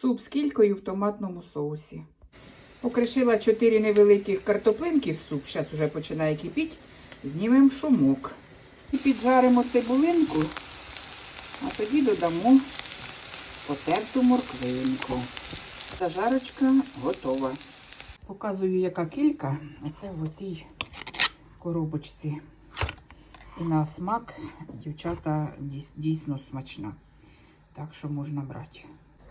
Суп з кількою в томатному соусі. Покришила 4 невеликих картоплинки в суп. Зараз вже починає кипіти. Знімемо шумок. І піджаримо цибулинку, а тоді додамо потерту морквинку. Зажарочка готова. Показую, яка кілька. Оце в оцій коробочці. І на смак дівчата дійсно смачна. Так що можна брати.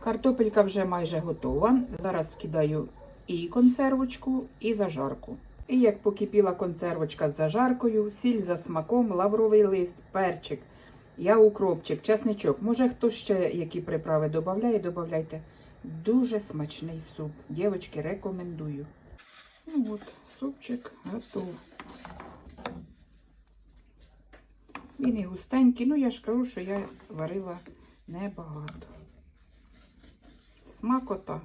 Картопелька вже майже готова. Зараз вкидаю і консервочку, і зажарку. І як покипіла консервочка з зажаркою, сіль за смаком, лавровий лист, перчик, я укропчик, часничок. Може хто ще які приправи додає, додавайте. Дуже смачний суп. Дівчатки, рекомендую. Ну от, супчик готов. Він і густенький, ну я ж кажу, що я варила небагато. Смакота.